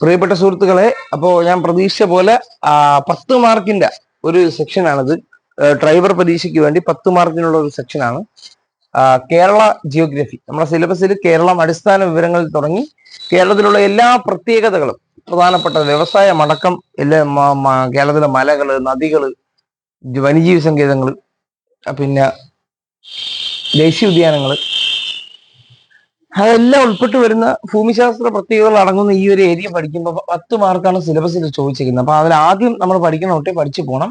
പ്രിയപ്പെട്ട സുഹൃത്തുക്കളെ അപ്പോ ഞാൻ പ്രതീക്ഷിച്ച പോലെ പത്ത് മാർക്കിന്റെ ഒരു സെക്ഷനാണിത് ഡ്രൈവർ പരീക്ഷയ്ക്ക് വേണ്ടി പത്ത് മാർക്കിനുള്ള ഒരു സെക്ഷനാണ് കേരള ജിയോഗ്രഫി നമ്മുടെ സിലബസിൽ കേരളം അടിസ്ഥാന വിവരങ്ങളിൽ തുടങ്ങി കേരളത്തിലുള്ള എല്ലാ പ്രത്യേകതകളും പ്രധാനപ്പെട്ട വ്യവസായം അടക്കം എല്ലാ കേരളത്തിലെ മലകൾ നദികൾ വന്യജീവി സങ്കേതങ്ങൾ ആ, പിന്നെ ദേശീയ ഉദ്യാനങ്ങൾ അതെല്ലാം ഉൾപ്പെട്ട് വരുന്ന ഭൂമിശാസ്ത്ര പ്രത്യേകതകൾ അടങ്ങുന്ന ഈ ഒരു ഏരിയ പഠിക്കുമ്പോൾ പത്ത് മാർക്കാണ് സിലബസിൽ ചോദിച്ചിരിക്കുന്നത്. അപ്പൊ അതിൽ ആദ്യം നമ്മൾ പഠിക്കുന്ന തൊട്ടേ പഠിച്ചു പോകണം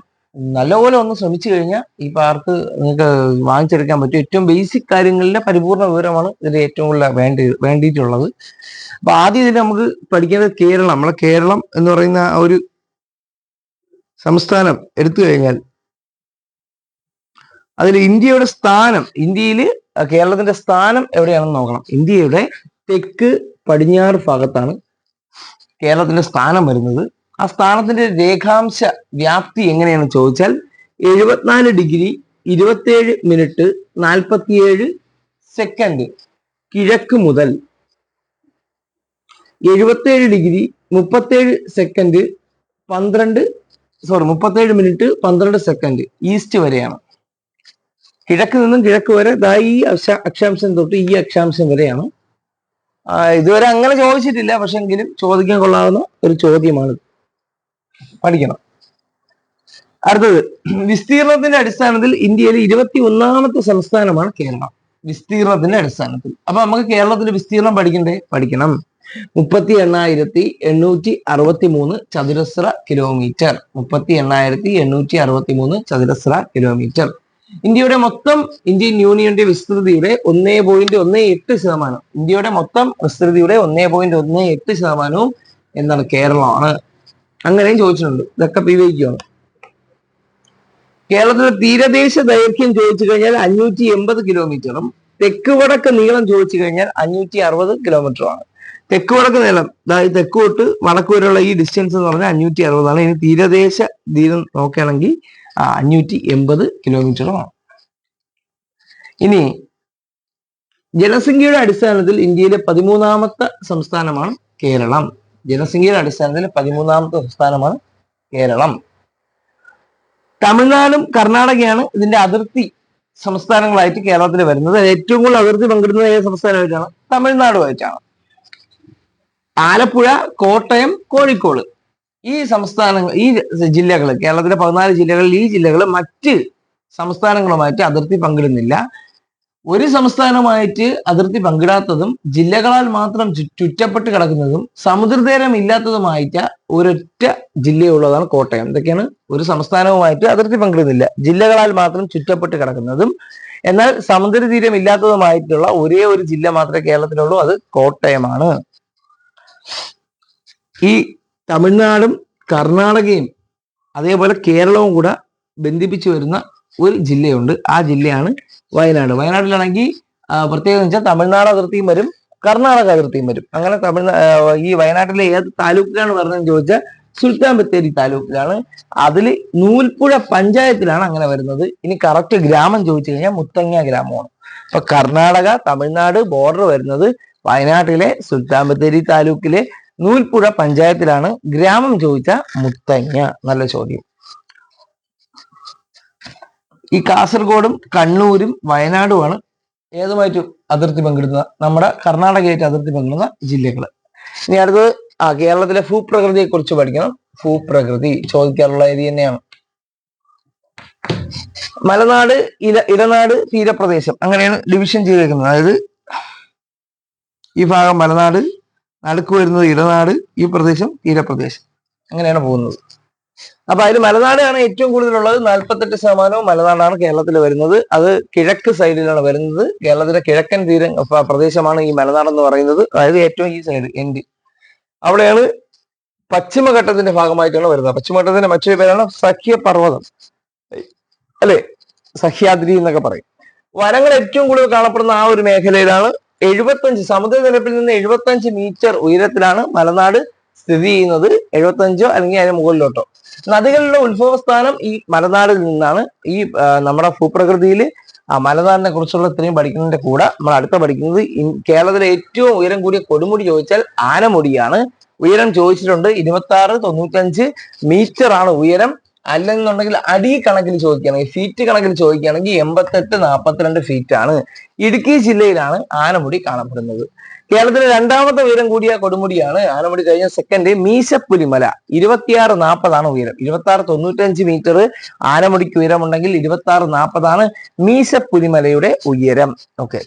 നല്ലപോലെ ഒന്ന് ശ്രമിച്ചു കഴിഞ്ഞാൽ ഈ പാർക്ക് നിങ്ങൾക്ക് വാങ്ങിച്ചെടുക്കാൻ പറ്റും. ഏറ്റവും ബേസിക് കാര്യങ്ങളിലെ പരിപൂർണ വിവരമാണ് ഇതിൽ ഏറ്റവും കൂടുതൽ വേണ്ടി വേണ്ടിയിട്ടുള്ളത്. അപ്പൊ ആദ്യം ഇതിൽ നമുക്ക് പഠിക്കേണ്ടത് കേരളം. നമ്മളെ കേരളം എന്ന് പറയുന്ന ഒരു സംസ്ഥാനം എടുത്തു കഴിഞ്ഞാൽ അതിൽ ഇന്ത്യയുടെ സ്ഥാനം ഇന്ത്യയിൽ കേരളത്തിന്റെ സ്ഥാനം എവിടെയാണെന്ന് നോക്കണം. ഇന്ത്യയുടെ തെക്ക് പടിഞ്ഞാറ് ഭാഗത്താണ് കേരളത്തിന്റെ സ്ഥാനം വരുന്നത്. ആ സ്ഥാനത്തിന്റെ രേഖാംശ വ്യാപ്തി എങ്ങനെയാണെന്ന് ചോദിച്ചാൽ എഴുപത്തിനാല് ഡിഗ്രി ഇരുപത്തിയേഴ് മിനിറ്റ് നാൽപ്പത്തിയേഴ് സെക്കൻഡ് കിഴക്ക് മുതൽ എഴുപത്തേഴ് ഡിഗ്രി മുപ്പത്തേഴ് സെക്കൻഡ് പന്ത്രണ്ട് സോറി മുപ്പത്തേഴ് മിനിറ്റ് പന്ത്രണ്ട് സെക്കൻഡ് ഈസ്റ്റ് വരെയാണ്. കിഴക്ക് നിന്നും കിഴക്ക് വരെ ദാ ഈ അക്ഷ- അക്ഷാംശം തൊട്ട് ഈ അക്ഷാംശം വരെയാണ്. ഇതുവരെ അങ്ങനെ ചോദിച്ചിട്ടില്ല പക്ഷെ എങ്കിലും ചോദിക്കാൻ കൊള്ളാവുന്ന ഒരു ചോദ്യമാണ് പഠിക്കണം. അടുത്തത് വിസ്തീർണത്തിന്റെ അടിസ്ഥാനത്തിൽ ഇന്ത്യയിലെ ഇരുപത്തി ഒന്നാമത്തെ സംസ്ഥാനമാണ് കേരളം. വിസ്തീർണത്തിന്റെ അടിസ്ഥാനത്തിൽ. അപ്പൊ നമുക്ക് കേരളത്തിന്റെ വിസ്തീർണം പഠിക്കണ്ടേ? പഠിക്കണം. മുപ്പത്തി എണ്ണായിരത്തി എണ്ണൂറ്റി അറുപത്തി മൂന്ന് ചതുരശ്ര കിലോമീറ്റർ മുപ്പത്തി എണ്ണായിരത്തി എണ്ണൂറ്റി അറുപത്തി മൂന്ന് ചതുരശ്ര കിലോമീറ്റർ ഇന്ത്യയുടെ മൊത്തം ഇന്ത്യൻ യൂണിയന്റെ വിസ്തൃതിയുടെ ഒന്നേ പോയിന്റ് ഒന്നേ എട്ട് ശതമാനം. ഇന്ത്യയുടെ മൊത്തം വിസ്തൃതിയുടെ ഒന്നേ പോയിന്റ് ഒന്നേ എട്ട് ശതമാനവും എന്താണ് കേരളമാണ്. അങ്ങനെയും ചോദിച്ചിട്ടുണ്ട്. ഇതൊക്കെ പിവയ്ക്കാണ് കേരളത്തിലെ തീരദേശ ദൈർഘ്യം ചോദിച്ചു കഴിഞ്ഞാൽ അഞ്ഞൂറ്റി എൺപത് കിലോമീറ്ററും തെക്ക് വടക്ക് നീളം ചോദിച്ചു കഴിഞ്ഞാൽ അഞ്ഞൂറ്റി അറുപത് കിലോമീറ്ററുമാണ് തെക്ക് വടക്ക് നീളം അതായത് തെക്ക് തൊട്ട് വടക്ക് വരെയുള്ള ഈ ഡിസ്റ്റൻസ് എന്ന് പറഞ്ഞാൽ അഞ്ഞൂറ്റി അറുപതാണ് ഇനി തീരദേശ ദീരം നോക്കുകയാണെങ്കിൽ അഞ്ഞൂറ്റി എൺപത് കിലോമീറ്ററുമാണ് ഇനി ജനസംഖ്യയുടെ അടിസ്ഥാനത്തിൽ ഇന്ത്യയിലെ പതിമൂന്നാമത്തെ സംസ്ഥാനമാണ് കേരളം. ജനസംഖ്യയുടെ അടിസ്ഥാനത്തിൽ പതിമൂന്നാമത്തെ സംസ്ഥാനമാണ് കേരളം. തമിഴ്നാടും കർണാടകയാണ് ഇതിന്റെ അതിർത്തി സംസ്ഥാനങ്ങളായിട്ട് കേരളത്തിൽ വരുന്നത്. ഏറ്റവും കൂടുതൽ അതിർത്തി പങ്കിടുന്നത് ഏത് സംസ്ഥാനമായിട്ടാണ്? തമിഴ്നാടുമായിട്ടാണ്. ആലപ്പുഴ കോട്ടയം കോഴിക്കോട്. ഈ സംസ്ഥാനങ്ങൾ ഈ ജില്ലകൾ കേരളത്തിലെ പതിനാല് ജില്ലകളിൽ ഈ ജില്ലകൾ മറ്റ് സംസ്ഥാനങ്ങളുമായിട്ട് അതിർത്തി പങ്കിടുന്നില്ല. ഒരു സംസ്ഥാനമായിട്ട് അതിർത്തി പങ്കിടാത്തതും ജില്ലകളാൽ മാത്രം ചുറ്റപ്പെട്ട് കിടക്കുന്നതും സമുദ്രതീരം ഇല്ലാത്തതുമായിട്ട് ഒരൊറ്റ ജില്ലയുള്ളതാണ് കോട്ടയം. ഇതൊക്കെയാണ് ഒരു സംസ്ഥാനവുമായിട്ട് അതിർത്തി പങ്കിടുന്നില്ല. ജില്ലകളാൽ മാത്രം ചുറ്റപ്പെട്ട് കിടക്കുന്നതും എന്നാൽ സമുദ്രതീരം ഇല്ലാത്തതുമായിട്ടുള്ള ഒരേ ഒരു ജില്ല മാത്രമേ കേരളത്തിലുള്ളൂ അത് കോട്ടയമാണ്. ഈ തമിഴ്നാടും കർണാടകയും അതേപോലെ കേരളവും കൂടെ ബന്ധിപ്പിച്ചു വരുന്ന ഒരു ജില്ലയുണ്ട്. ആ ജില്ലയാണ് വയനാട്. വയനാട്ടിലാണെങ്കിൽ പ്രത്യേകത വെച്ചാൽ തമിഴ്നാട് അതിർത്തിയും വരും കർണാടക അതിർത്തിയും വരും. അങ്ങനെ തമിഴ്നാ ഈ വയനാട്ടിലെ ഏത് താലൂക്കിലാണ് വരുന്നതെന്ന് ചോദിച്ചാൽ സുൽത്താൻ ബത്തേരി താലൂക്കിലാണ്. അതിൽ നൂൽപ്പുഴ പഞ്ചായത്തിലാണ് അങ്ങനെ വരുന്നത്. ഇനി കറക്റ്റ് ഗ്രാമം ചോദിച്ചു കഴിഞ്ഞാൽ മുത്തങ്ങ ഗ്രാമമാണ്. അപ്പൊ കർണാടക തമിഴ്നാട് ബോർഡർ വരുന്നത് വയനാട്ടിലെ സുൽത്താൻ ബത്തേരി താലൂക്കിലെ നൂൽപ്പുഴ പഞ്ചായത്തിലാണ് ഗ്രാമം ചോദിച്ച മുത്തങ്ങ നല്ല ചോദ്യം. ഈ കാസർഗോഡും കണ്ണൂരും വയനാടുമാണ് ഏതുമായിട്ടും അതിർത്തി പങ്കിടുന്ന നമ്മുടെ കർണാടകയായിട്ട് അതിർത്തി പങ്കിടുന്ന ജില്ലകൾ ഇനി അടുത്തത് ആ കേരളത്തിലെ ഭൂപ്രകൃതിയെ കുറിച്ച് പഠിക്കണം. ഭൂപ്രകൃതി ചോദിക്കാറുള്ള ഏരിയ തന്നെയാണ്. മലനാട് ഇല ഇടനാട് തീരപ്രദേശം അങ്ങനെയാണ് ഡിവിഷൻ ചെയ്തേക്കുന്നത്. അതായത് ഈ ഭാഗം മലനാട് നടുക്ക് വരുന്നത് ഇടനാട് ഈ പ്രദേശം തീരപ്രദേശം. അങ്ങനെയാണ് പോകുന്നത്. അപ്പൊ അതിൽ മലനാടാണ് ഏറ്റവും കൂടുതലുള്ളത്. നാൽപ്പത്തെട്ട് ശതമാനവും മലനാടാണ് കേരളത്തിൽ വരുന്നത്. അത് കിഴക്ക് സൈഡിലാണ് വരുന്നത്. കേരളത്തിലെ കിഴക്കൻ തീര പ്രദേശമാണ് ഈ മലനാട് എന്ന് പറയുന്നത്. അതായത് ഏറ്റവും ഈ സൈഡ് എൻഡ് അവിടെയാണ് പശ്ചിമഘട്ടത്തിന്റെ ഭാഗമായിട്ടാണ് വരുന്നത്. പശ്ചിമഘട്ടത്തിന്റെ മറ്റൊരു പേരാണ് സഖ്യപർവതം. അല്ലെ? സഹ്യാദ്രി എന്നൊക്കെ പറയും. വനങ്ങൾ ഏറ്റവും കൂടുതൽ കാണപ്പെടുന്ന ആ ഒരു മേഖലയിലാണ് എഴുപത്തഞ്ച് സമുദ്രനിരപ്പിൽ നിന്ന് എഴുപത്തഞ്ച് മീറ്റർ ഉയരത്തിലാണ് മലനാട് സ്ഥിതി ചെയ്യുന്നത്. എഴുപത്തഞ്ചോ അല്ലെങ്കിൽ അതിന് മുകളിലോട്ടോ. നദികളുടെ ഉത്ഭവസ്ഥാനം ഈ മലനാടിൽ നിന്നാണ്. ഈ നമ്മുടെ ഭൂപ്രകൃതിയിൽ ആ മലനാടിനെ കുറിച്ചുള്ള ഇത്രയും പഠിക്കുന്നതിന്റെ കൂടെ നമ്മൾ അടുത്ത പഠിക്കുന്നത് കേരളത്തിലെ ഏറ്റവും ഉയരം കൂടിയ കൊടുമുടി ചോദിച്ചാൽ ആനമുടിയാണ്. ഉയരം ചോദിച്ചിട്ടുണ്ട് ഇരുപത്തി ആറ് തൊണ്ണൂറ്റഞ്ച് മീറ്റർ ആണ് ഉയരം. അല്ലെന്നുണ്ടെങ്കിൽ അടി കണക്കിൽ ചോദിക്കുകയാണെങ്കിൽ ഫീറ്റ് കണക്കിൽ ചോദിക്കുകയാണെങ്കിൽ എൺപത്തെട്ട് നാൽപ്പത്തിരണ്ട് ഫീറ്റ് ആണ്. ഇടുക്കി ജില്ലയിലാണ് ആനമുടി കാണപ്പെടുന്നത്. കേരളത്തിലെ രണ്ടാമത്തെ ഉയരം കൂടിയ കൊടുമുടിയാണ് ആനമുടി. കഴിഞ്ഞ സെക്കൻഡ് മീശപ്പുലിമല ഇരുപത്തിയാറ് നാൽപ്പതാണ് ഉയരം. ഇരുപത്തി ആറ് തൊണ്ണൂറ്റഞ്ച് മീറ്റർ ആനമുടിക്ക് ഉയരമുണ്ടെങ്കിൽ ഇരുപത്തി ആറ് നാൽപ്പതാണ് മീശപ്പുലിമലയുടെ ഉയരം. ഓക്കെ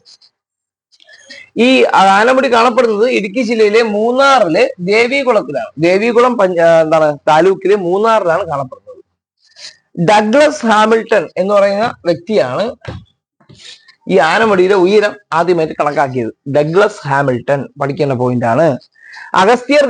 ഈ ആനമുടി കാണപ്പെടുന്നത് ഇടുക്കി ജില്ലയിലെ മൂന്നാറിലെ ദേവികുളത്തിലാണ്. ദേവികുളം എന്താണ് താലൂക്കിലെ മൂന്നാറിലാണ് കാണപ്പെടുന്നത്. ഡഗ്ലസ് ഹാമിൽട്ടൺ എന്ന് പറയുന്ന വ്യക്തിയാണ് ഈ ആനമുടിയുടെ ഉയരം ആദ്യമായിട്ട് കണക്കാക്കിയത്. ഡഗ്ലസ് ഹാമിൽട്ടൺ പഠിക്കേണ്ട പോയിന്റ് ആണ്. അഗസ്ത്യർ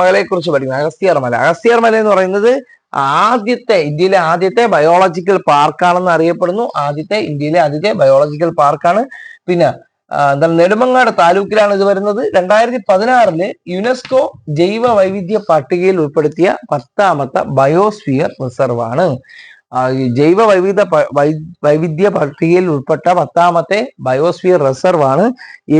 മലയെ കുറിച്ച് പഠിക്കുന്നത് അഗസ്ത്യർ മല. അഗസ്ത്യർ മല എന്ന് പറയുന്നത് ആദ്യത്തെ ഇന്ത്യയിലെ ആദ്യത്തെ ബയോളജിക്കൽ പാർക്കാണെന്ന് അറിയപ്പെടുന്നു. ആദ്യത്തെ ഇന്ത്യയിലെ ആദ്യത്തെ ബയോളജിക്കൽ പാർക്കാണ് പിന്നെ എന്താണ് നെടുമങ്ങാട് താലൂക്കിലാണ് ഇത് വരുന്നത്. രണ്ടായിരത്തി പതിനാറിൽ യുനെസ്കോ ജൈവ വൈവിധ്യ പട്ടികയിൽ ഉൾപ്പെടുത്തിയ പത്താമത്തെ ബയോസ്ഫിയർ റിസർവ് ആണ് ജൈവ വൈവിധ്യ വൈവിധ്യ പട്ടികയിൽ ഉൾപ്പെട്ട പത്താമത്തെ ബയോസ്ഫിയർ റിസർവ് ആണ് ഈ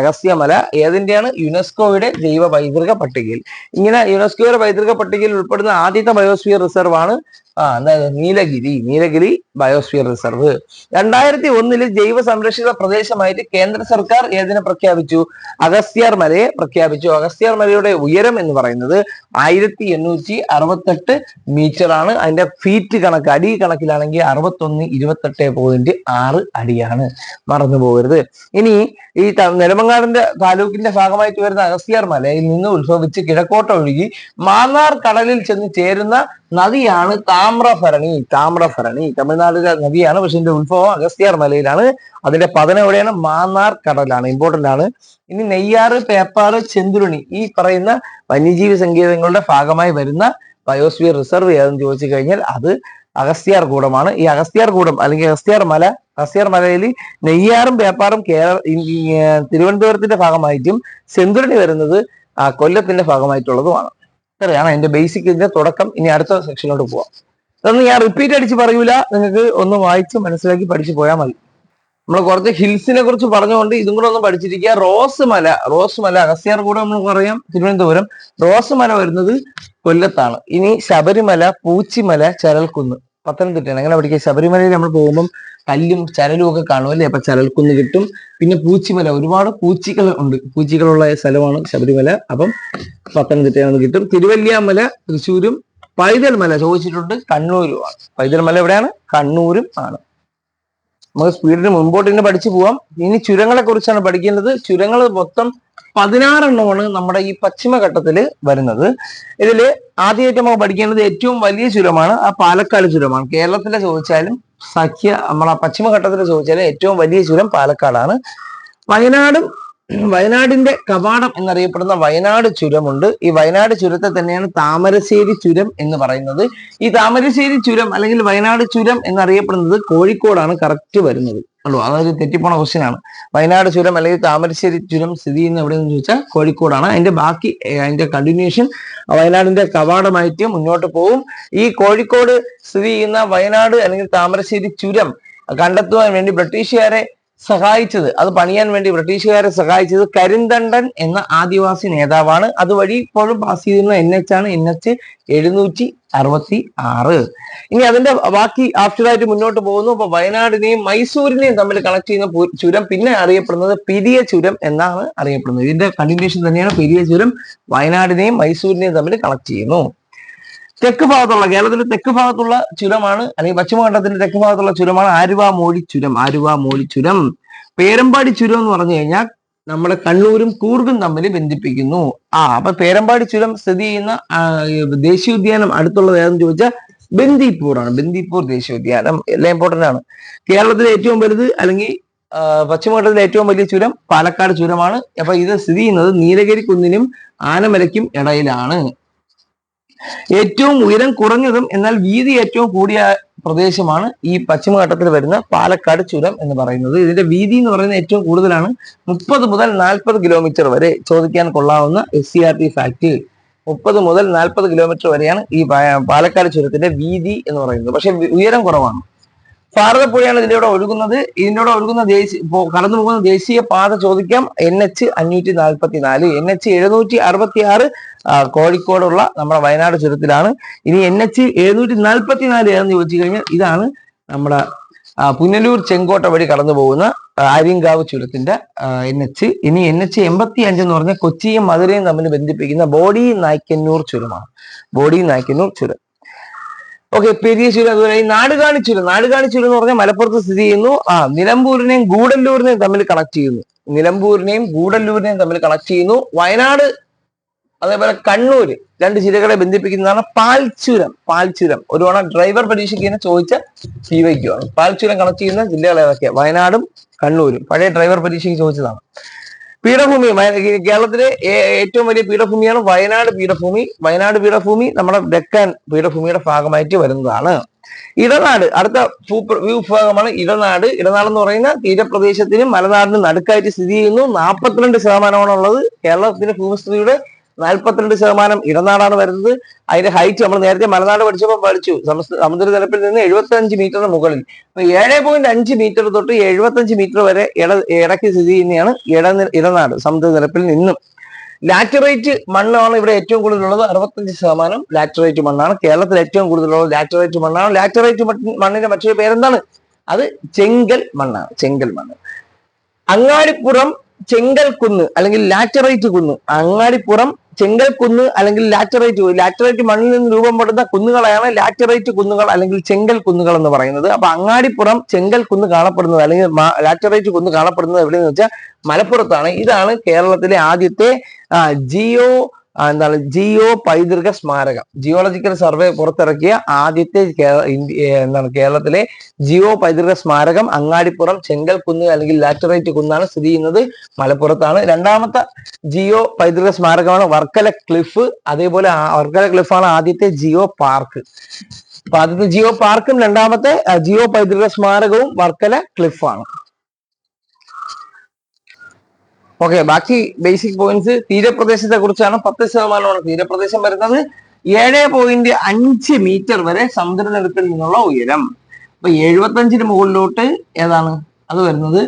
അഗസ്ത്യമല ഏതിന്റെയാണ്? യുനെസ്കോയുടെ ജൈവ പൈതൃക പട്ടികയിൽ. ഇങ്ങനെ യുനെസ്കോയുടെ പൈതൃക പട്ടികയിൽ ഉൾപ്പെടുന്ന ആദ്യത്തെ ബയോസ്ഫിയർ റിസർവ് ആണ് ആ എന്താ നീലഗിരി നീലഗിരി ബയോസ്ഫിയർ റിസർവ് രണ്ടായിരത്തി ഒന്നിൽ ജൈവ സംരക്ഷിത പ്രദേശമായിട്ട് കേന്ദ്ര സർക്കാർ ഏതിനെ പ്രഖ്യാപിച്ചു? അഗസ്ത്യാർ മലയെ പ്രഖ്യാപിച്ചു. അഗസ്ത്യാർ മലയുടെ ഉയരം എന്ന് പറയുന്നത് ആയിരത്തി എണ്ണൂറ്റി അറുപത്തെട്ട് മീറ്റർ ആണ്. അതിന്റെ ഫീറ്റ് കണക്ക് അടി കണക്കിലാണെങ്കിൽ അറുപത്തൊന്ന് ഇരുപത്തെട്ട് പോയിന്റ് ആറ് അടിയാണ്. മറന്നു പോകരുത്. ഇനി ഈ ത- നെടുമങ്ങാടിന്റെ താലൂക്കിന്റെ ഭാഗമായിട്ട് വരുന്ന അഗസ്ത്യാർ മലയിൽ നിന്ന് ഉത്ഭവിച്ച് കിഴക്കോട്ട് ഒഴുകി മാന്നാർ കടലിൽ ചെന്ന് ചേരുന്ന നദിയാണ് താമ്രഭരണി താമ്രഭരണി. തമിഴ്നാടിലെ നദിയാണ് പക്ഷെ ഇതിന്റെ ഉത്ഭവം അഗസ്ത്യാർ മലയിലാണ്. അതിന്റെ പതനം എവിടെയാണ്? മാന്നാർ കടലാണ് ഇമ്പോർട്ടന്റ് ആണ്. ഇനി നെയ്യാറ് പേപ്പാറ് ചെന്തുരുണി ഈ പറയുന്ന വന്യജീവി സങ്കേതങ്ങളുടെ ഭാഗമായി വരുന്ന ബയോസ്ഫിയർ റിസർവ് ഏതെന്ന് ചോദിച്ചു കഴിഞ്ഞാൽ അത് അഗസ്ത്യാർ കൂടമാണ് ഈ അഗസ്ത്യാർ കൂടം അല്ലെങ്കിൽ അഗസ്ത്യാർ മല അഗസ്ത്യാർ മലയിൽ നെയ്യാറും പേപ്പാറും കേരള തിരുവനന്തപുരത്തിന്റെ ഭാഗമായിട്ടും ചെന്തുരുണി വരുന്നത് കൊല്ലത്തിന്റെ ഭാഗമായിട്ടുള്ളതുമാണ്. ഇത്രയാണ് അതിന്റെ ബേസിക്കിന്റെ തുടക്കം. ഇനി അടുത്ത സെക്ഷനിലോട്ട് പോവാം. ഇതൊന്നും ഞാൻ റിപ്പീറ്റ് അടിച്ച് പറയൂല. നിങ്ങൾക്ക് ഒന്ന് വായിച്ച് മനസ്സിലാക്കി പഠിച്ചു പോയാൽ മതി. നമ്മൾ കുറച്ച് ഹിൽസിനെ കുറിച്ച് പറഞ്ഞുകൊണ്ട് ഇതും കൂടെ ഒന്ന് പഠിച്ചിരിക്കുക റോസ് മല റോസ് മല അഗസ്യാർ കൂടെ നമ്മൾ പറയാം തിരുവനന്തപുരം. റോസ് മല വരുന്നത് കൊല്ലത്താണ്. ഇനി ശബരിമല പൂച്ചിമല ചരൽക്കുന്ന്. പത്തനംതിട്ടയാണ്. അങ്ങനെ പഠിക്കുക ശബരിമലയിൽ നമ്മൾ പോകുമ്പം കല്ലും ചരലും ഒക്കെ കാണും അല്ലേ? അപ്പൊ ചരൽക്കുന്ന് കിട്ടും. പിന്നെ പൂച്ചിമല ഒരുപാട് പൂച്ചികൾ ഉണ്ട്. പൂച്ചികളുള്ള സ്ഥലമാണ് ശബരിമല. അപ്പം പത്തനംതിട്ടയാണ് കിട്ടും. തിരുവല്ലിയാമല തൃശ്ശൂരും പൈതൽ മല ചോദിച്ചിട്ടുണ്ട് കണ്ണൂരുമാണ്. പൈതൽ മല എവിടെയാണ്? കണ്ണൂരും ആണ്. നമുക്ക് സ്പീഡിന് മുൻപോട്ട് ഇങ്ങനെ പഠിച്ചു പോവാം. ഇനി ചുരങ്ങളെ കുറിച്ചാണ് പഠിക്കേണ്ടത് ചുരങ്ങൾ മൊത്തം പതിനാറെണ്ണമാണ് നമ്മുടെ ഈ പശ്ചിമഘട്ടത്തിൽ വരുന്നത്. ഇതിൽ ആദ്യമായിട്ട് നമുക്ക് പഠിക്കേണ്ടത് ഏറ്റവും വലിയ ചുരമാണ് ആ പാലക്കാട് ചുരമാണ്. കേരളത്തിലെ ചോദിച്ചാലും സഖ്യ നമ്മളെ പശ്ചിമഘട്ടത്തിൽ ചോദിച്ചാലും ഏറ്റവും വലിയ ചുരം പാലക്കാടാണ്. വയനാടും വയനാടിന്റെ കവാടം എന്നറിയപ്പെടുന്ന വയനാട് ചുരമുണ്ട്. ഈ വയനാട് ചുരത്തെ തന്നെയാണ് താമരശ്ശേരി ചുരം എന്ന് പറയുന്നത്. ഈ താമരശ്ശേരി ചുരം അല്ലെങ്കിൽ വയനാട് ചുരം എന്നറിയപ്പെടുന്നത് കോഴിക്കോടാണ് കറക്റ്റ് വരുന്നത്. അല്ലോ അതൊരു തെറ്റിപ്പോണ ക്വസ്റ്റ്യൻ ആണ്. വയനാട് ചുരം അല്ലെങ്കിൽ താമരശ്ശേരി ചുരം സ്ഥിതി ചെയ്യുന്ന എവിടെയെന്ന് ചോദിച്ചാൽ കോഴിക്കോടാണ്. അതിന്റെ ബാക്കി അതിന്റെ കണ്ടിന്യൂഷൻ വയനാടിന്റെ കവാടമായിട്ട് മുന്നോട്ട് പോകും ഈ കോഴിക്കോട് സ്ഥിതി ചെയ്യുന്ന വയനാട് അല്ലെങ്കിൽ താമരശ്ശേരി ചുരം കണ്ടെത്തുവാൻ വേണ്ടി ബ്രിട്ടീഷുകാരെ സഹായിച്ചത്. അത് പണിയാൻ വേണ്ടി ബ്രിട്ടീഷുകാരെ സഹായിച്ചത് കരിന്തണ്ടൻ എന്ന ആദിവാസി നേതാവാണ്. അതുവഴി ഇപ്പോഴും പാസ് ചെയ്തിരുന്ന എൻ എച്ച് ആണ് എൻ എച്ച് എഴുന്നൂറ്റി അറുപത്തി ആറ് ഇനി അതിന്റെ ബാക്കി ആഫ്റ്ററായിട്ട് മുന്നോട്ട് പോകുന്നു. അപ്പൊ വയനാടിനെയും മൈസൂരിനെയും തമ്മിൽ കണക്ട് ചെയ്യുന്ന ചുരം പിന്നെ അറിയപ്പെടുന്നത് പിരിയ ചുരം എന്നാണ് അറിയപ്പെടുന്നത്. ഇതിന്റെ കണ്ടിന്യൂഷൻ തന്നെയാണ് പിരിയ ചുരം. വയനാടിനെയും മൈസൂരിനെയും തമ്മിൽ കണക്ട് ചെയ്യുന്നു. തെക്ക് ഭാഗത്തുള്ള കേരളത്തിന്റെ തെക്ക് ഭാഗത്തുള്ള ചുരമാണ് അല്ലെങ്കിൽ പശ്ചിമഘട്ടത്തിന്റെ തെക്ക് ഭാഗത്തുള്ള ചുരമാണ് ആരുവ മോഴി ചുരം ആരുവ മോഴി ചുരം. പേരമ്പാടി ചുരം എന്ന് പറഞ്ഞു കഴിഞ്ഞാൽ നമ്മുടെ കണ്ണൂരും കൂർഗും തമ്മിൽ ബന്ധിപ്പിക്കുന്നു. ആ അപ്പൊ പേരമ്പാടി ചുരം സ്ഥിതി ചെയ്യുന്ന ദേശീയോദ്യാനം അടുത്തുള്ളത് ഏതെന്ന് ചോദിച്ചാൽ ബന്ദിപ്പൂർ ആണ് ബന്ദിപ്പൂർ ദേശീയോദ്യാനം എല്ലാം ഇമ്പോർട്ടന്റ് ആണ്. കേരളത്തിലെ ഏറ്റവും വലുത് അല്ലെങ്കിൽ പശ്ചിമഘട്ടത്തിലെ ഏറ്റവും വലിയ ചുരം പാലക്കാട് ചുരമാണ്. അപ്പൊ ഇത് സ്ഥിതി ചെയ്യുന്നത് നീലഗിരി കുന്നിനും ആനമലയ്ക്കും ഇടയിലാണ്. ഏറ്റവും ഉയരം കുറഞ്ഞതും എന്നാൽ വീതി ഏറ്റവും കൂടിയ പ്രദേശമാണ് ഈ പശ്ചിമഘട്ടത്തിൽ വരുന്ന പാലക്കാട് ചുരം എന്ന് പറയുന്നത്. ഇതിന്റെ വീതി എന്ന് പറയുന്നത് ഏറ്റവും കൂടുതലാണ്. മുപ്പത് മുതൽ നാൽപ്പത് കിലോമീറ്റർ വരെ ചോദിക്കാൻ കൊള്ളാവുന്ന S C R T fact മുപ്പത് മുതൽ നാൽപ്പത് കിലോമീറ്റർ വരെയാണ് ഈ പാലക്കാട് ചുരത്തിന്റെ വീതി എന്ന് പറയുന്നത്. പക്ഷെ ഉയരം കുറവാണ്. ഭാരതപ്പുഴയാണ് ഇതിന്റെ കൂടെ ഒഴുകുന്നത്. ഇതിന്റെ കൂടെ ഒഴുകുന്ന ദേശീയ കടന്നു പോകുന്ന ദേശീയ പാത ചോദിക്കാം. എൻ എച്ച് അഞ്ഞൂറ്റി നാൽപ്പത്തി നാല് എൻ എച്ച് എഴുന്നൂറ്റി അറുപത്തി ആറ് കോഴിക്കോടുള്ള നമ്മുടെ വയനാട് ചുരത്തിലാണ്. ഇനി എൻ എച്ച് എഴുന്നൂറ്റി നാൽപ്പത്തി നാല് ഏതെന്ന് ചോദിച്ചു കഴിഞ്ഞാൽ ഇതാണ് നമ്മുടെ പുനലൂർ ചെങ്കോട്ട വഴി കടന്നു പോകുന്ന ആര്യങ്കാവ് ചുരത്തിന്റെ എൻ എച്ച് ഇനി എൻ എച്ച് എൺപത്തി അഞ്ച് എന്ന് പറഞ്ഞാൽ കൊച്ചിയും മധുരയും തമ്മിൽ ബന്ധിപ്പിക്കുന്ന ബോഡി നായ്ക്കന്നൂർ ചുരമാണ്. ബോഡി നായ്ക്കന്നൂർ ചുരം. ഓക്കെ പെരിയ ചുരം അതുപോലെ ഈ നാടുകാണി ചുരം നാടുകാണി ചുരം എന്ന് പറഞ്ഞാൽ മലപ്പുറത്ത് സ്ഥിതി ചെയ്യുന്നു. ആ നിലമ്പൂരിനെയും ഗൂഡല്ലൂരിനെയും തമ്മിൽ കണക്ട് ചെയ്യുന്നു. നിലമ്പൂരിനെയും ഗൂഡല്ലൂരിനെയും തമ്മിൽ കണക്ട് ചെയ്യുന്നു. വയനാട് അതേപോലെ കണ്ണൂർ രണ്ട് ജില്ലകളെ ബന്ധിപ്പിക്കുന്നതാണ് പാൽച്ചുരം. പാൽച്ചുരം. ഒരു തവണ ഡ്രൈവർ പരീക്ഷയ്ക്ക് തന്നെ ചോദിച്ച സീവയ്ക്കുമാണ് പാൽച്ചുരം കണക്ട് ചെയ്യുന്ന ജില്ലകൾ ഏതൊക്കെയാണ് വയനാടും കണ്ണൂരും. പഴയ ഡ്രൈവർ പരീക്ഷയ്ക്ക് ചോദിച്ചതാണ്. പീഠഭൂമി കേരളത്തിലെ ഏറ്റവും വലിയ പീഠഭൂമിയാണ് വയനാട് പീഠഭൂമി. വയനാട് പീഠഭൂമി നമ്മുടെ ഡെക്കാൻ പീഠഭൂമിയുടെ ഭാഗമായിട്ട് വരുന്നതാണ്. ഇടനാട് അടുത്ത ഭൂപ്ര- വിഭാഗമാണ് ഇടനാട്. ഇടനാട് എന്ന് പറയുന്ന തീരപ്രദേശത്തിനും മലനാടിനും നടുക്കായിട്ട് സ്ഥിതി ചെയ്യുന്നു. നാൽപ്പത്തിരണ്ട് ശതമാനമാണുള്ളത് കേരളത്തിന്റെ ഭൂമിസ്ഥിതിയുടെ നാൽപ്പത്തിരണ്ട് ശതമാനം ഇടനാടാണ് വരുന്നത്. അതിന്റെ ഹൈറ്റ് നമ്മൾ നേരത്തെ മലനാട് പഠിച്ചപ്പോൾ പഠിച്ചു. സമുദ്രതലപ്പിൽ നിന്ന് എഴുപത്തി അഞ്ച് മീറ്ററിന് മുകളിൽ ഏഴ് പോയിന്റ് അഞ്ച് മീറ്റർ തൊട്ട് എഴുപത്തി അഞ്ച് മീറ്റർ വരെ ഇട ഇടയ്ക്ക് സ്ഥിതി ചെയ്യുന്നതാണ് ഇട ഇടനാട് സമുദ്രനിരപ്പിൽ നിന്നും. ലാറ്ററൈറ്റ് മണ്ണാണ് ഇവിടെ ഏറ്റവും കൂടുതലുള്ളത്. അറുപത്തഞ്ച് ശതമാനം ലാറ്ററൈറ്റ് മണ്ണാണ്. കേരളത്തിൽ ഏറ്റവും കൂടുതലുള്ളത് ലാറ്ററൈറ്റ് മണ്ണാണ്. ലാറ്ററൈറ്റ് മണ്ണിന്റെ മറ്റൊരു പേരെന്താണ്? അത് ചെങ്കൽ മണ്ണാണ്. ചെങ്കൽ മണ്ണ്. അങ്ങാടിപ്പുറം ചെങ്കൽ കുന്ന് അല്ലെങ്കിൽ ലാറ്ററൈറ്റ് കുന്ന്. അങ്ങാടിപ്പുറം ചെങ്കൽ കുന്ന് അല്ലെങ്കിൽ ലാറ്ററൈറ്റ് ലാറ്ററൈറ്റ് മണ്ണിൽ നിന്ന് രൂപപ്പെടുന്ന കുന്നുകളെയാണ് ലാറ്ററൈറ്റ് കുന്നുകൾ അല്ലെങ്കിൽ ചെങ്കൽ കുന്നുകൾ എന്ന് പറയുന്നത്. അപ്പൊ അങ്ങാടിപ്പുറം ചെങ്കൽ കുന്ന് കാണപ്പെടുന്നത് അല്ലെങ്കിൽ ലാറ്ററൈറ്റ് കുന്ന് കാണപ്പെടുന്നത് എവിടെയെന്ന് വെച്ചാൽ മലപ്പുറത്താണ്. ഇതാണ് കേരളത്തിലെ ആദ്യത്തെ ജിയോ എന്താണ് ജിയോ പൈതൃക സ്മാരകം. ജിയോളജിക്കൽ സർവേ പുറത്തിറക്കിയ ആദ്യത്തെ എന്താണ് കേരളത്തിലെ ജിയോ പൈതൃക സ്മാരകം അങ്ങാടിപ്പുറം ചെങ്കൽ കുന്ന് അല്ലെങ്കിൽ ലാറ്ററൈറ്റ് കുന്നാണ് സ്ഥിതി ചെയ്യുന്നത് മലപ്പുറത്താണ്. രണ്ടാമത്തെ ജിയോ പൈതൃക സ്മാരകമാണ് വർക്കല ക്ലിഫ്. അതേപോലെ വർക്കല ക്ലിഫാണ് ആദ്യത്തെ ജിയോ പാർക്ക്. അപ്പൊ ആദ്യത്തെ ജിയോ പാർക്കും രണ്ടാമത്തെ ജിയോ പൈതൃക സ്മാരകവും വർക്കല ക്ലിഫാണ്. ഓക്കെ ബാക്കി ബേസിക് പോയിന്റ്സ് തീരപ്രദേശത്തെ കുറിച്ചാണ് പത്ത് ശതമാനമാണ് തീരപ്രദേശം വരുന്നത്. ഏഴ് പോയിന്റ് അഞ്ച് മീറ്റർ വരെ സമുദ്രനിരപ്പിൽ നിന്നുള്ള ഉയരം. അപ്പൊ എഴുപത്തഞ്ചിന് മുകളിലോട്ട് ഏതാണ്? അത് വരുന്നത്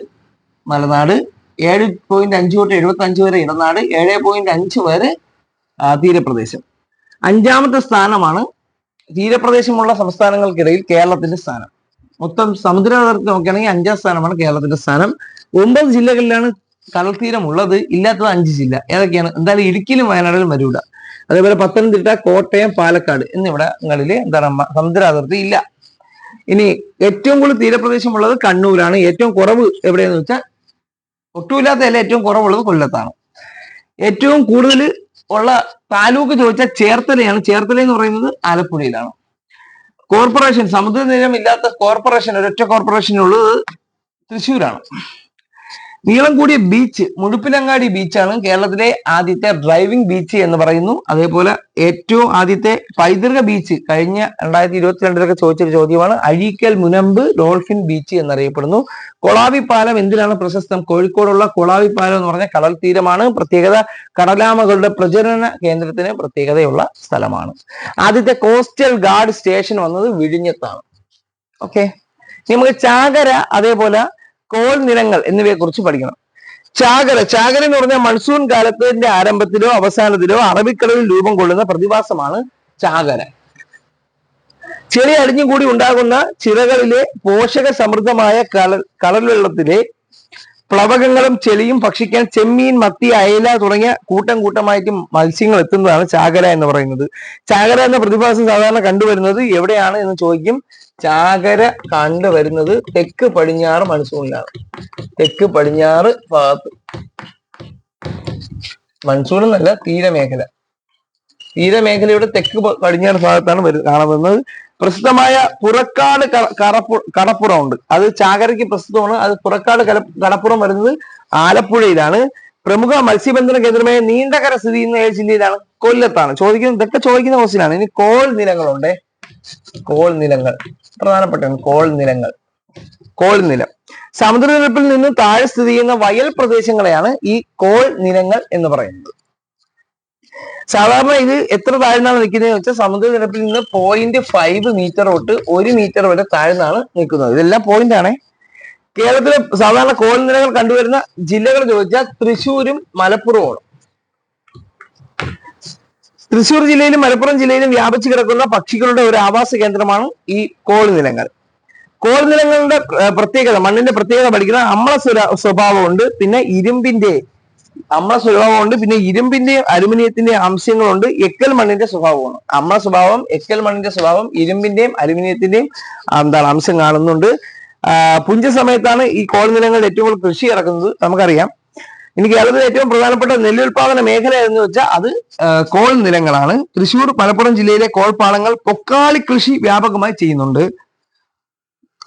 മലനാട്. ഏഴ് പോയിന്റ് അഞ്ച് തൊട്ട് എഴുപത്തി അഞ്ച് വരെ ഇടനാട്. ഏഴ് പോയിന്റ് അഞ്ച് വരെ തീരപ്രദേശം. അഞ്ചാമത്തെ സ്ഥാനമാണ് തീരപ്രദേശമുള്ള സംസ്ഥാനങ്ങൾക്കിടയിൽ കേരളത്തിന്റെ സ്ഥാനം. മൊത്തം സമുദ്രനിരത്ത് നോക്കുകയാണെങ്കിൽ അഞ്ചാം സ്ഥാനമാണ് കേരളത്തിന്റെ സ്ഥാനം. ഒമ്പത് ജില്ലകളിലാണ് കടൽ തീരമുള്ളത് ഇല്ലാത്തത് അഞ്ച് ജില്ല. ഏതൊക്കെയാണ്? എന്തായാലും ഇടുക്കിയിലും വയനാടിലും വരൂല. അതേപോലെ പത്തനംതിട്ട കോട്ടയം പാലക്കാട് എന്നിവിടങ്ങളിൽ എന്താണ് സമുദ്ര അതിർത്തി ഇല്ല. ഇനി ഏറ്റവും കൂടുതൽ തീരപ്രദേശമുള്ളത് കണ്ണൂരാണ്. ഏറ്റവും കുറവ് എവിടെയെന്ന് വെച്ചാൽ ഒട്ടുമില്ലാത്തതല്ല ഏറ്റവും കുറവുള്ളത് കൊല്ലത്താണ്. ഏറ്റവും കൂടുതൽ ഉള്ള താലൂക്ക് ചോദിച്ചാൽ ചേർത്തലയാണ്. ചേർത്തല എന്ന് പറയുന്നത് ആലപ്പുഴയിലാണ്. കോർപ്പറേഷൻ സമുദ്രനിരമില്ലാത്ത കോർപ്പറേഷൻ ഒരൊറ്റ കോർപ്പറേഷൻ ഉള്ളത് തൃശ്ശൂരാണ്. നീളം കൂടിയ ബീച്ച് മുഴുപ്പിലങ്ങാടി ബീച്ചാണ് കേരളത്തിലെ ആദ്യത്തെ ഡ്രൈവിംഗ് ബീച്ച് എന്ന് പറയുന്നു. അതേപോലെ ഏറ്റവും ആദ്യത്തെ പൈതൃക ബീച്ച് കഴിഞ്ഞ രണ്ടായിരത്തി ഇരുപത്തിരണ്ടിലൊക്കെ ചോദിച്ചൊരു ചോദ്യമാണ്. അഴീക്കൽ മുനമ്പ് ഡോൾഫിൻ ബീച്ച് എന്നറിയപ്പെടുന്നു. കൊളാവി പാലം എന്തിനാണ് പ്രശസ്തം? കോഴിക്കോടുള്ള കൊളാവി പാലം എന്ന് പറഞ്ഞ കടൽ തീരമാണ്. പ്രത്യേകത കടലാമകളുടെ പ്രചരണ കേന്ദ്രത്തിന് പ്രത്യേകതയുള്ള സ്ഥലമാണ്. ആദ്യത്തെ കോസ്റ്റൽ ഗാർഡ് സ്റ്റേഷൻ വന്നത് വിഴിഞ്ഞത്താണ്. ഓക്കെ നമുക്ക് ചാകര അതേപോലെ കോൾ നിലങ്ങൾ എന്നിവയെ കുറിച്ച് പഠിക്കണം. ചാകര ചാകര എന്ന് പറഞ്ഞാൽ മൺസൂൺ കാലത്തിന്റെ ആരംഭത്തിലോ അവസാനത്തിലോ അറബിക്കടലിൽ രൂപം കൊള്ളുന്ന പ്രതിഭാസമാണ് ചാകര. ചെറിയ അടിഞ്ഞും കൂടി ഉണ്ടാകുന്ന ചിറകളിലെ പോഷക സമൃദ്ധമായ കടൽ കടൽ വെള്ളത്തിലെ പ്ലവകങ്ങളും ചെളിയും ഭക്ഷിക്കാൻ ചെമ്മീൻ മത്തി അയല തുടങ്ങിയ കൂട്ടം കൂട്ടമായിട്ട് മത്സ്യങ്ങൾ എത്തുന്നതാണ് ചാകര എന്ന് പറയുന്നത്. ചാകര എന്ന പ്രതിഭാസം സാധാരണ കണ്ടുവരുന്നത് എവിടെയാണ് എന്ന് ചോദിക്കും. ചാകര കണ്ടുവരുന്നത് തെക്ക് പടിഞ്ഞാറ് മൺസൂണിലാണ്. തെക്ക് പടിഞ്ഞാറ് ഭാഗത്ത്. മൺസൂൺ എന്നല്ല തീരമേഖല. തീരമേഖലയുടെ തെക്ക് പടിഞ്ഞാറ് ഭാഗത്താണ് വരുന്നത് കാണുന്നത്. പ്രസിദ്ധമായ പുറക്കാട് കടപ്പുറം ഉണ്ട് അത് ചാകരയ്ക്ക് പ്രസിദ്ധമാണ്. അത് പുറക്കാട് കടപ്പുറം വരുന്നത് ആലപ്പുഴയിലാണ്. പ്രമുഖ മത്സ്യബന്ധന കേന്ദ്രമായ നീണ്ടകര സ്ഥിതി ചെയ്യുന്ന ഏത് ജില്ലയിലാണ്? കൊല്ലത്താണ്. ചോദിക്കുന്ന ഇതൊക്കെ ചോദിക്കുന്ന ക്വസ്റ്റ്യനാണ് ഇനി കോൾ നിലങ്ങളുണ്ട് കോൾ നിലങ്ങൾ. പ്രധാനപ്പെട്ട കോൾ നിലങ്ങൾ. കോൾ നിലം. സമുദ്രനിരപ്പിൽ നിന്ന് താഴെ സ്ഥിതി ചെയ്യുന്ന വയൽ പ്രദേശങ്ങളെയാണ് ഈ കോൾ നിലങ്ങൾ എന്ന് പറയുന്നത്. സാധാരണ ഇത് എത്ര താഴ്ന്നാണ് നിൽക്കുന്നത് വെച്ചാൽ സമുദ്രനിരപ്പിൽ നിന്ന് പോയിന്റ് ഫൈവ് മീറ്റർ തൊട്ട് ഒരു മീറ്റർ വരെ താഴ്ന്നാണ് നിൽക്കുന്നത്. ഇതെല്ലാം പോയിന്റ് ആണേ. കേരളത്തിലെ സാധാരണ കോൾ നിലങ്ങൾ കണ്ടുവരുന്ന ജില്ലകൾ ചോദിച്ചാൽ തൃശ്ശൂരും മലപ്പുറവുമാണ്. തൃശ്ശൂർ ജില്ലയിലും മലപ്പുറം ജില്ലയിലും വ്യാപിച്ചു കിടക്കുന്ന പക്ഷികളുടെ ഒരു ആവാസ കേന്ദ്രമാണ് ഈ കോൾ നിലങ്ങൾ. കോൾ നിലങ്ങളുടെ പ്രത്യേകത മണ്ണിന്റെ പ്രത്യേകത പഠിക്കുന്ന അമ്ല സ്വഭാവമുണ്ട്. പിന്നെ ഇരുമ്പിന്റെ അമ്ല സ്വഭാവമുണ്ട്. പിന്നെ ഇരുമ്പിന്റെയും അലുമിനിയത്തിന്റെയും അംശങ്ങളുണ്ട്. എക്കൽ മണ്ണിന്റെ സ്വഭാവമാണ്. അമ്ല സ്വഭാവം എക്കൽ മണ്ണിന്റെ സ്വഭാവം ഇരുമ്പിന്റെയും അലുമിനിയത്തിന്റെയും എന്താണ് അംശം കാണുന്നുണ്ട്. പുഞ്ച സമയത്താണ് ഈ കോൾ നിലങ്ങളിൽ ഏറ്റവും കൂടുതൽ കൃഷി ഇറക്കുന്നത്. നമുക്കറിയാം. ഇനി കേരളത്തിലെ ഏറ്റവും പ്രധാനപ്പെട്ട നെല്ലുൽപാദന മേഖല എന്ന് വെച്ചാൽ അത് കോൾ നിലങ്ങളാണ്. തൃശൂർ മലപ്പുറം ജില്ലയിലെ കോൾപ്പാടങ്ങൾ പൊക്കാളി കൃഷി വ്യാപകമായി ചെയ്യുന്നുണ്ട്.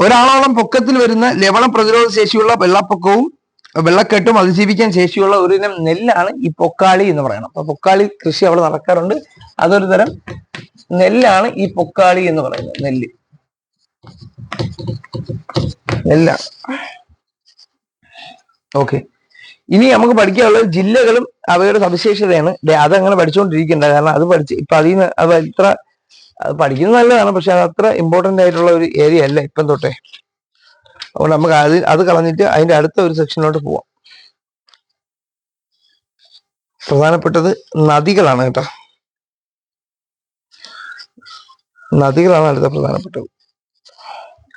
ഒരാളോളം പൊക്കത്തിൽ വരുന്ന ലവണ പ്രതിരോധ ശേഷിയുള്ള വെള്ളപ്പൊക്കവും വെള്ളക്കെട്ടും അതിജീവിക്കാൻ ശേഷിയുള്ള ഒരു ഇനം നെല്ലാണ് ഈ പൊക്കാളി എന്ന് പറയുന്നത്. അപ്പൊ പൊക്കാളി കൃഷി അവിടെ നടക്കാറുണ്ട്. അതൊരു തരം നെല്ലാണ് ഈ പൊക്കാളി എന്ന് പറയുന്നത് നെല്ല്. നെല്ലാണ്. ഓക്കെ. ഇനി നമുക്ക് പഠിക്കാനുള്ളത് ജില്ലകളും അവയുടെ സവിശേഷതയാണ്. അതങ്ങനെ പഠിച്ചുകൊണ്ടിരിക്കേണ്ട കാരണം അത് പഠിച്ച് ഇപ്പൊ അതിൽ നിന്ന് അത് ഇത്ര അത് പഠിക്കുന്നത് നല്ലതാണ്. പക്ഷെ അത് അത്ര ഇമ്പോർട്ടന്റ് ആയിട്ടുള്ള ഒരു ഏരിയ അല്ല ഇപ്പം തൊട്ടേ. അതുകൊണ്ട് നമുക്ക് അത് അത് കളഞ്ഞിട്ട് അതിന്റെ അടുത്ത ഒരു സെക്ഷനിലോട്ട് പോവാം. പ്രധാനപ്പെട്ടത് നദികളാണ് കേട്ടോ. നദികളാണ് അടുത്ത പ്രധാനപ്പെട്ടത്.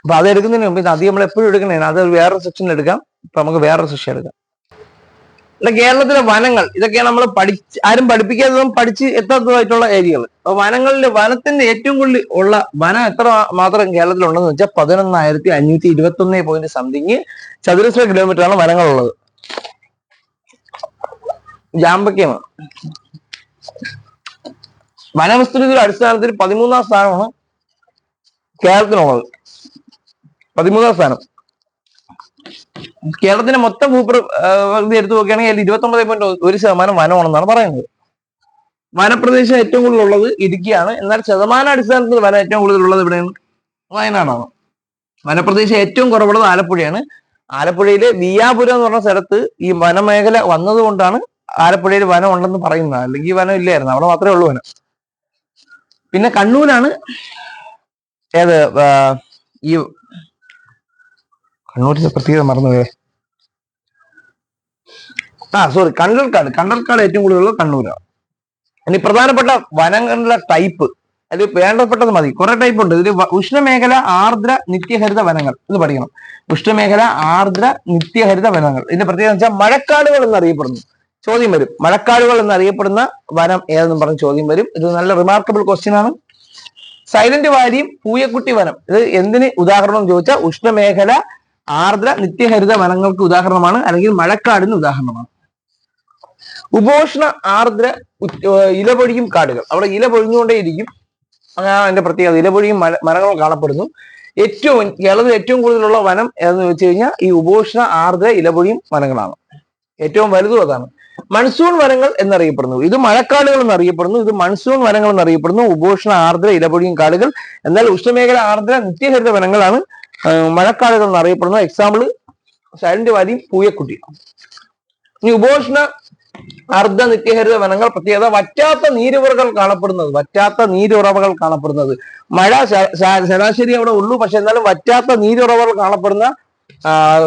അപ്പൊ അത് എടുക്കുന്നതിന് മുമ്പ് നദി നമ്മൾ എപ്പോഴും എടുക്കണേ? അത് വേറൊരു സെക്ഷനിൽ എടുക്കാം. ഇപ്പൊ നമുക്ക് വേറൊരു സെക്ഷൻ എടുക്കാം. കേരളത്തിലെ വനങ്ങൾ ഇതൊക്കെ നമ്മൾ പഠിച്ച് ആരും പഠിപ്പിക്കാത്തതും പഠിച്ച് എത്താത്തതായിട്ടുള്ള ഏരിയകൾ. അപ്പൊ വനങ്ങളിലെ വനത്തിന്റെ ഏറ്റവും കൂടുതൽ ഉള്ള വനം എത്ര മാത്രം കേരളത്തിലുണ്ടെന്ന് വെച്ചാൽ പതിനൊന്നായിരത്തി അഞ്ഞൂറ്റി ഇരുപത്തി ഒന്നേ പോയിന്റ് സംതിങ് ചതുരശ്ര കിലോമീറ്റർ ആണ് വനങ്ങളുള്ളത്. ജാമ്പക്കമാണ് വനവിസ്തൃതിയുടെ അടിസ്ഥാനത്തിൽ പതിമൂന്നാം സ്ഥാനമാണ് കേരളത്തിനുള്ളത് പതിമൂന്നാം സ്ഥാനം. കേരളത്തിന്റെ മൊത്തം ഭൂപ്ര ആ, ഇത് എടുത്തു നോക്കുകയാണെങ്കിൽ അതിൽ ഇരുപത്തി ഒമ്പത് പോയിന്റ് ഒരു ശതമാനം വനമാണെന്നാണ് പറയുന്നത്. വനപ്രദേശം ഏറ്റവും കൂടുതൽ ഉള്ളത് ഇടുക്കിയാണ്. എന്നാൽ ശതമാന അടിസ്ഥാനത്തിൽ വനം ഏറ്റവും കൂടുതൽ ഉള്ളത് ഇവിടെയാണ് വയനാടാണ്. വനപ്രദേശം ഏറ്റവും കുറവുള്ളത് ആലപ്പുഴയാണ്. ആലപ്പുഴയിലെ വിയാപുരം എന്ന് പറഞ്ഞ സ്ഥലത്ത് ഈ വനമേഖല വന്നതുകൊണ്ടാണ് ആലപ്പുഴയിൽ വനം ഉണ്ടെന്ന് പറയുന്നത്. അല്ലെങ്കിൽ വനം ഇല്ലായിരുന്നു. അവിടെ മാത്രമേ ഉള്ളൂ വനം. പിന്നെ കണ്ണൂരാണ് ഏത് ഈ കണ്ണൂരിന്റെ പ്രത്യേകത മറന്നുപോയേ. ആ സോറി കണ്ടൽക്കാട് കണ്ടൽക്കാട് ഏറ്റവും കൂടുതലുള്ളത് കണ്ണൂരാണ് ഇനി പ്രധാനപ്പെട്ട വനങ്ങളുടെ ടൈപ്പ് അതിൽ വേണ്ടപ്പെട്ടത് മതി. കുറെ ടൈപ്പ് ഉണ്ട്. ഇതിൽ ഉഷ്ണമേഖല ആർദ്ര നിത്യഹരിത വനങ്ങൾ ഇത് പഠിക്കണം. ഉഷ്ണമേഖല ആർദ്ര നിത്യഹരിത വനങ്ങൾ. ഇതിന്റെ പ്രത്യേകത വെച്ചാൽ മഴക്കാടുകൾ എന്നറിയപ്പെടുന്നു. ചോദ്യം വരും. മഴക്കാടുകൾ എന്നറിയപ്പെടുന്ന വനം ഏതെന്നും പറഞ്ഞ് ചോദ്യം വരും. ഇത് നല്ല റിമാർക്കബിൾ ക്വസ്റ്റ്യൻ ആണ്. സൈലന്റ് വാലിയും പൂയക്കുട്ടി വനം. ഇത് എന്തിന് ഉദാഹരണം ചോദിച്ചാൽ ഉഷ്ണമേഖല ആർദ്ര നിത്യഹരിത വനങ്ങൾക്ക് ഉദാഹരണമാണ് അല്ലെങ്കിൽ മഴക്കാടിന് ഉദാഹരണമാണ്. ഉപോഷ്ണ ആർദ്ര ഇലപൊഴിയും കാടുകൾ. അവിടെ ഇല പൊഴിഞ്ഞുകൊണ്ടേയിരിക്കും. അതാണ് അതിന്റെ പ്രത്യേകത. ഇലപൊഴിയും മരങ്ങൾ കാണപ്പെടുന്നു. ഏറ്റവും കേരളത്തിൽ ഏറ്റവും കൂടുതലുള്ള വനം എന്ന് വെച്ച് കഴിഞ്ഞാൽ ഈ ഉപോഷ്ണ ആർദ്ര ഇലപൊഴിയും വനങ്ങളാണ്. ഏറ്റവും വലുതും അതാണ്. മൺസൂൺ വനങ്ങൾ എന്നറിയപ്പെടുന്നു. ഇത് മഴക്കാടുകൾ എന്നറിയപ്പെടുന്നു. ഇത് മൺസൂൺ വനങ്ങൾ എന്നറിയപ്പെടുന്നു. ഉപോഷ്ണ ആർദ്ര ഇലപൊഴിയും കാടുകൾ. എന്നാൽ ഉഷ്ണമേഖല ആർദ്ര നിത്യഹരിത വനങ്ങളാണ്. മഴക്കാടുകൾ എന്നറിയപ്പെടുന്ന എക്സാമ്പിൾ സൈലന്റ് വാലിയും പൂയക്കുട്ടി. ഇനി ഉപോഷ്ണ അർദ്ധ നിത്യഹരിത വനങ്ങൾ പ്രത്യേകത വറ്റാത്ത നീരുറകൾ കാണപ്പെടുന്നത് വറ്റാത്ത നീരുറവകൾ കാണപ്പെടുന്നത്. മഴ ശരാശരി അവിടെ ഉള്ളൂ പക്ഷെ എന്നാലും വറ്റാത്ത നീരുറവകൾ കാണപ്പെടുന്ന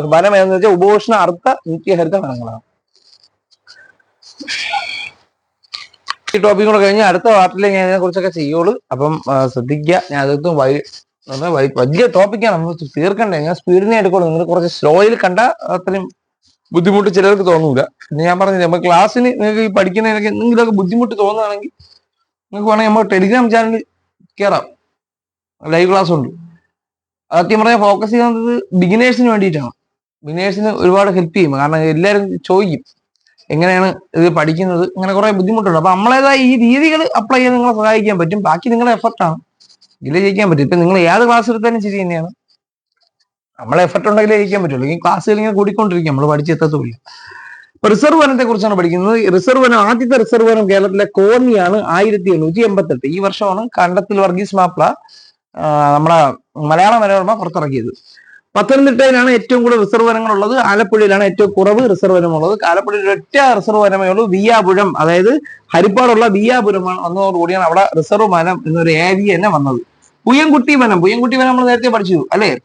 വനം എന്ന് വെച്ചാൽ ഉപോഷ്ണ അർദ്ധ നിത്യഹരിത വനങ്ങളാണ്. ഈ ടോപ്പിക് കൂടെ കഴിഞ്ഞ് അടുത്ത പാർട്ടിൽ ഞാൻ ഇതിനെ കുറിച്ചൊക്കെ ചെയ്യുള്ളൂ. അപ്പം ശ്രദ്ധിക്കുക. ഞാൻ പറഞ്ഞാൽ വൈ- വലിയ ടോപ്പിക്കാണ് നമ്മൾ തീർക്കണ്ടേ? ഞാൻ സ്പീഡിനെ എടുക്കുള്ളൂ. നിങ്ങൾ കുറച്ച് സ്ലോയിൽ കണ്ട അത്രയും ബുദ്ധിമുട്ട് ചിലർക്ക് തോന്നൂല. ഞാൻ പറഞ്ഞില്ല നമ്മൾ ക്ലാസ്സിന് നിങ്ങൾക്ക് ഈ പഠിക്കുന്നതിനൊക്കെ എന്തെങ്കിലുമൊക്കെ ബുദ്ധിമുട്ട് തോന്നുകയാണെങ്കിൽ നിങ്ങൾക്ക് വേണമെങ്കിൽ നമ്മൾ ടെലിഗ്രാം ചാനലിൽ കയറാം ലൈവ് ക്ലാസ് ഉണ്ട്. സത്യം പറഞ്ഞാൽ ഫോക്കസ് ചെയ്യുന്നത് ബിഗിനേഴ്സിന് വേണ്ടിയിട്ടാണ്. ബിഗിനേഴ്സിന് ഒരുപാട് ഹെൽപ്പ് ചെയ്യും. കാരണം എല്ലാവരും ചോദിക്കും എങ്ങനെയാണ് ഇത് പഠിക്കുന്നത്? അങ്ങനെ കുറെ ബുദ്ധിമുട്ടുണ്ട്. അപ്പൊ നമ്മളേതായ ഈ രീതികൾ അപ്ലൈ ചെയ്ത് നിങ്ങളെ സഹായിക്കാൻ പറ്റും. ബാക്കി നിങ്ങളുടെ എഫർട്ടാണ് ഇതിൽ ജയിക്കാൻ പറ്റും. ഇപ്പൊ നിങ്ങൾ ഏത് ക്ലാസ് എടുത്താലും ശരി തന്നെയാണ്. നമ്മളെ എഫർട്ട് ഉണ്ടെങ്കിലേ ജയിക്കാൻ പറ്റുള്ളൂ. ഈ ക്ലാസ്സുകൾ ഇങ്ങനെ കൂടിക്കൊണ്ടിരിക്കും. നമ്മൾ പഠിച്ചെത്തത്തുമില്ല ഇപ്പൊ റിസർവ് വനത്തെ കുറിച്ചാണ് പഠിക്കുന്നത്. റിസർവ് വനം ആദ്യത്തെ റിസർവ് വനം കേരളത്തിലെ കോന്നിയാണ് ആയിരത്തി എണ്ണൂറ്റി എൺപത്തെട്ട്. ഈ വർഷമാണ് കണ്ടത്തിൽ വർഗീസ് മാപ്ല നമ്മുടെ മലയാള മനോരമ പുറത്തിറക്കിയത്. പത്തനംതിട്ടയിലാണ് ഏറ്റവും കൂടുതൽ റിസർവ് വനങ്ങളുള്ളത്. ആലപ്പുഴയിലാണ് ഏറ്റവും കുറവ് റിസർവ് ഉള്ളത് ആലപ്പുഴയിൽ ഒറ്റ റിസർവ് വനമേ ഉള്ളൂ. വിയാപുരം അതായത് ഹരിപ്പാടുള്ള വിയാപുരമാണ് വന്നതോടുകൂടിയാണ് അവിടെ റിസർവ് വനം എന്നൊരു ഏരിയ തന്നെ വന്നത്. പുയ്യൻകുട്ടി വനം. പുയ്യൻകുട്ടി വനം നമ്മൾ നേരത്തെ പഠിച്ചു. അല്ലേ?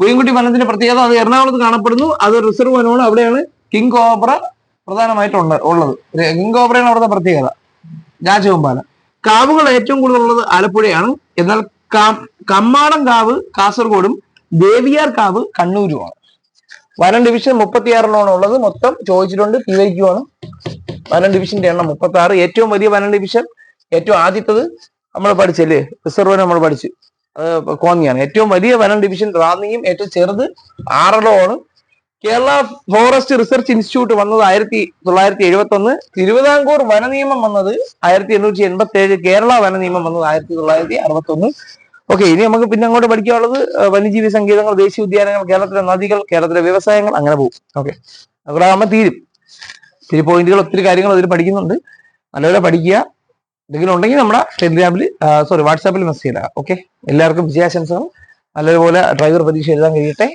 പുയ്യൻകുട്ടി വനത്തിന്റെ പ്രത്യേകത അത് എറണാകുളത്ത് കാണപ്പെടുന്നു. അത് റിസർവ് വനമാണ്. അവിടെയാണ് കിങ് കോബ്ര പ്രധാനമായിട്ടുള്ള ഉള്ളത്. കിങ് കോബ്രയാണ് അവിടുത്തെ പ്രത്യേകത. രാജവെമ്പാല. കാവുകൾ ഏറ്റവും കൂടുതൽ ഉള്ളത് ആലപ്പുഴയാണ്. എന്നാൽ കമ്മാടം കാവ് കാസർഗോഡും ദേവിയാർ കാവ് കണ്ണൂരുമാണ്. വനം ഡിവിഷൻ മുപ്പത്തിയാറെണ്ണമാണ് ഉള്ളത്. മൊത്തം ചോദിച്ചിട്ടുണ്ട് പി വൈക്കുമാണ് വനം ഡിവിഷന്റെ എണ്ണം മുപ്പത്തി ആറ് ഏറ്റവും വലിയ വനം ഡിവിഷൻ ഏറ്റവും ആദ്യത്തത് നമ്മൾ പഠിച്ചല്ലേ? റിസർവ് നമ്മൾ പഠിച്ചു. അത് കോന്നിയാണ്. ഏറ്റവും വലിയ വനം ഡിവിഷൻ റാന്നിയും ഏറ്റവും ചെറുത് ആണ് കേരള ഫോറസ്റ്റ് റിസർച്ച് ഇൻസ്റ്റിറ്റ്യൂട്ട് വന്നത് ആയിരത്തി തൊള്ളായിരത്തി എഴുപത്തി ഒന്ന് തിരുവിതാംകൂർ വന നിയമം വന്നത് ആയിരത്തി എണ്ണൂറ്റി എൺപത്തി ഏഴ് കേരള വന നിയമം വന്നത് ആയിരത്തി തൊള്ളായിരത്തി അറുപത്തി ഒന്ന് ഓക്കെ ഇനി നമുക്ക് പിന്നെ അങ്ങോട്ട് പഠിക്കാനുള്ളത് വന്യജീവി സങ്കേതങ്ങൾ ദേശീയ ഉദ്യാനങ്ങൾ കേരളത്തിലെ നദികൾ കേരളത്തിലെ വ്യവസായങ്ങൾ അങ്ങനെ പോകും. ഓക്കെ അവിടെ ആകുമ്പോൾ തീരും ഒത്തിരി പോയിന്റുകൾ ഒത്തിരി കാര്യങ്ങൾ അതിൽ പഠിക്കുന്നുണ്ട്. നല്ലപോലെ പഠിക്കുക. എന്തെങ്കിലും ഉണ്ടെങ്കിൽ നമ്മുടെ ടെലിഗ്രാമിൽ സോറി വാട്സാപ്പിൽ മെസ്സേജ് ചെയ്യുക ഓക്കെ എല്ലാവർക്കും വിജയാശംസകൾ. നല്ലതുപോലെ ഡ്രൈവർ പരീക്ഷ എഴുതാൻ കഴിയട്ടെ.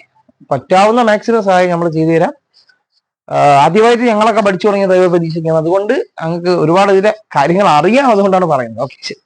പറ്റാവുന്ന മാക്സിമം സഹായം നമ്മൾ ചെയ്തു തരാം. ആദ്യമായിട്ട് ഞങ്ങളൊക്കെ പഠിച്ചു തുടങ്ങിയ ഡ്രൈവർ പരീക്ഷയ്ക്കാണ്. അതുകൊണ്ട് ഞങ്ങൾക്ക് ഒരുപാട് ഇതിലെ കാര്യങ്ങൾ അറിയാം. അതുകൊണ്ടാണ് പറയുന്നത്. ഓക്കെ ശരി.